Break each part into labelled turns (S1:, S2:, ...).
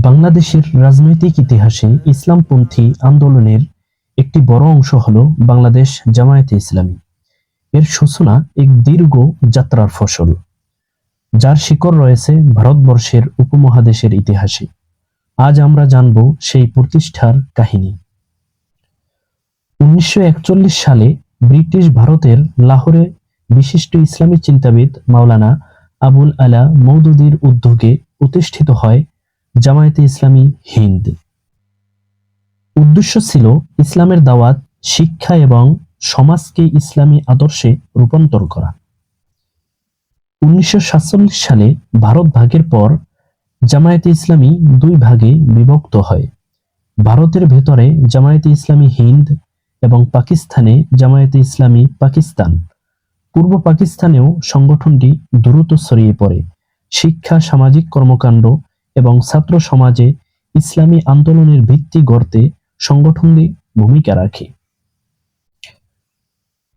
S1: বাংলাদেশের রাজনৈতিক ইতিহাসে ইসলামপন্থী আন্দোলনের একটি বড় অংশ হল বাংলাদেশ জামায়াতে ইসলামী। এর সূচনা এক দীর্ঘ যাত্রার ফসল, যার শিকড় রয়েছে ভারতবর্ষের উপমহাদেশের ইতিহাসে। আজ আমরা জানব সেই প্রতিষ্ঠার কাহিনী। উনিশশো একচল্লিশ সালে ব্রিটিশ ভারতের লাহোরে বিশিষ্ট ইসলামী চিন্তাবিদ মাওলানা আবুল আলা মৌদুদির উদ্যোগে প্রতিষ্ঠিত হয় জামায়াতে ইসলামী হিন্দ। উদ্দেশ্য ছিল ইসলামের দাওয়াত, শিক্ষা এবং সমাজকে ইসলামী আদর্শে রূপান্তর করা। উনিশশো সাতচল্লিশ সালে ভারত ভাগের পর জামায়াতে ইসলামী দুই ভাগে বিভক্ত হয়। ভারতের ভেতরে জামায়াতে ইসলামী হিন্দ এবং পাকিস্তানে জামায়াতে ইসলামী পাকিস্তান। পূর্ব পাকিস্তানেও সংগঠনটি দ্রুত ছড়িয়ে পড়ে। শিক্ষা, সামাজিক কর্মকাণ্ড এবং ছাত্র সমাজে ইসলামী আন্দোলনের ভিত্তি গড়তে সংগঠনটি ভূমিকা রাখে।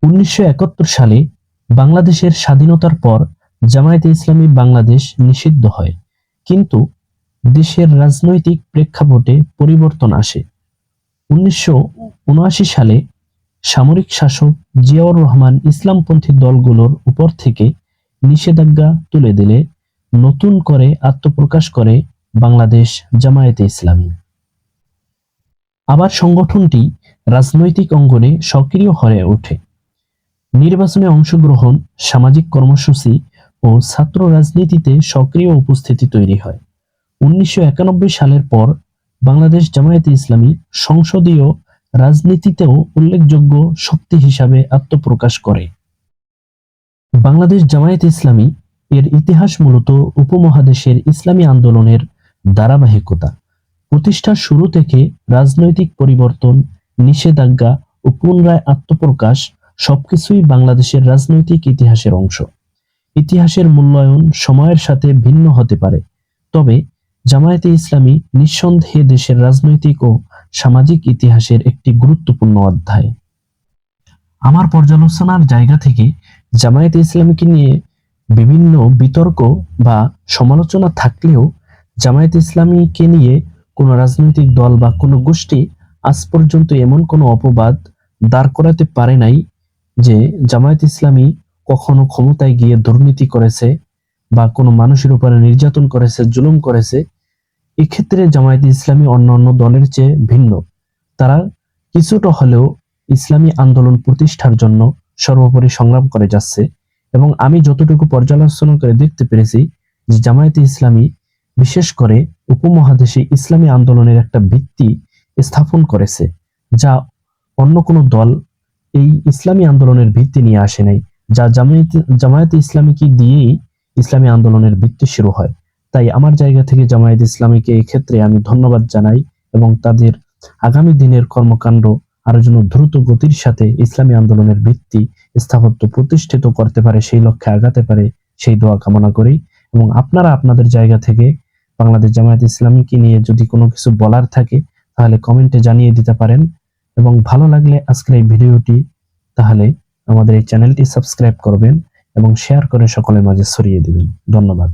S1: উনিশশো একাত্তর সালে বাংলাদেশের স্বাধীনতার পর জামায়াতে ইসলামী বাংলাদেশ নিষিদ্ধ হয়। কিন্তু দেশের রাজনৈতিক প্রেক্ষাপটে পরিবর্তন আসে। উনিশশো উনআশি সালে সামরিক শাসক জিয়াউর রহমান ইসলামপন্থী দলগুলোর উপর থেকে নিষেধাজ্ঞা তুলে দিলে নতুন করে আত্মপ্রকাশ করে বাংলাদেশ জামায়াতে ইসলামী। আবার সংগঠনটি রাজনৈতিক অঙ্গনে সক্রিয় হয়ে ওঠে। নির্বাচনে অংশগ্রহণ, সামাজিক কর্মসূচি ও ছাত্র রাজনীতিতে সক্রিয় উপস্থিতি তৈরি হয়। উনিশশো একানব্বই সালের পর বাংলাদেশ জামায়াতে ইসলামী সংসদীয় রাজনীতিতেও উল্লেখযোগ্য শক্তি হিসাবে আত্মপ্রকাশ করে। বাংলাদেশ জামায়াতে ইসলামী এর ইতিহাস মূলত উপমহাদেশের ইসলামী আন্দোলনের ধারাবাহিকতা। প্রতিষ্ঠার শুরু থেকে রাজনৈতিক পরিবর্তন, নিষেধাজ্ঞা ও পুনরায় আত্মপ্রকাশ সবকিছুই বাংলাদেশের রাজনৈতিক ইতিহাসের অংশ। ইতিহাসের মূল্যায়ন সময়ের সাথে ভিন্ন হতে পারে। তবে জামায়াতে ইসলামী নিঃসন্দেহে দেশের রাজনৈতিক ও সামাজিক ইতিহাসের একটি গুরুত্বপূর্ণ অধ্যায়। আমার পর্যালোচনার জায়গা থেকে জামায়াতে ইসলামীকে নিয়ে বিভিন্ন বিতর্ক বা সমালোচনা থাকলেও জামায়াত ইসলামীকে নিয়ে কোনো রাজনৈতিক দল বা কোনো গোষ্ঠী আজ পর্যন্ত এমন কোনো অপবাদ দাঁড় করাতে পারে নাই যে জামায়াত ইসলামী কখনো ক্ষমতায় গিয়ে দুর্নীতি করেছে বা কোনো মানুষের উপরে নির্যাতন করেছে, জুলুম করেছে এক্ষেত্রে জামায়াত ইসলামী অন্যান্য দলের চেয়ে ভিন্ন। তারা কিছুটা হলেও ইসলামী আন্দোলন প্রতিষ্ঠার জন্য সর্বোপরি সংগ্রাম করে যাচ্ছে এবং আমি যতটুকু পর্যালোচনা করে দেখতে পেরেছি যে জামায়াতে ইসলামী বিশেষ করে উপমহাদেশে ইসলামী আন্দোলনের একটা ভিত্তি স্থাপন করেছে, যা অন্য কোনো দল এই ইসলামী আন্দোলনের ভিত্তি নিয়ে আসে নাই, যা জামায়াত, জামায়াতে ইসলামীকে দিয়েই ইসলামী আন্দোলনের ভিত্তি শুরু হয়। তাই আমার জায়গা থেকে জামায়াত ইসলামীকে এই ক্ষেত্রে আমি ধন্যবাদ জানাই এবং তাদের আগামী দিনের কর্মকাণ্ড আরও যেন দ্রুত গতির সাথে ইসলামী আন্দোলনের ভিত্তি স্থাপত্য প্রতিষ্ঠিত করতে পারে, সেই লক্ষ্যে আগাতে পারে, সেই দোয়া কামনা করি। এবং আপনারা আপনাদের জায়গা থেকে বাংলাদেশ জামায়াত ইসলামীকে নিয়ে যদি কোনো কিছু বলার থাকে, তাহলে কমেন্টে জানিয়ে দিতে পারেন। এবং ভালো লাগলে আজকের এই ভিডিওটি, তাহলে আমাদের এই চ্যানেলটি সাবস্ক্রাইব করবেন এবং শেয়ার করে সকলের মাঝে ছড়িয়ে দিবেন। ধন্যবাদ।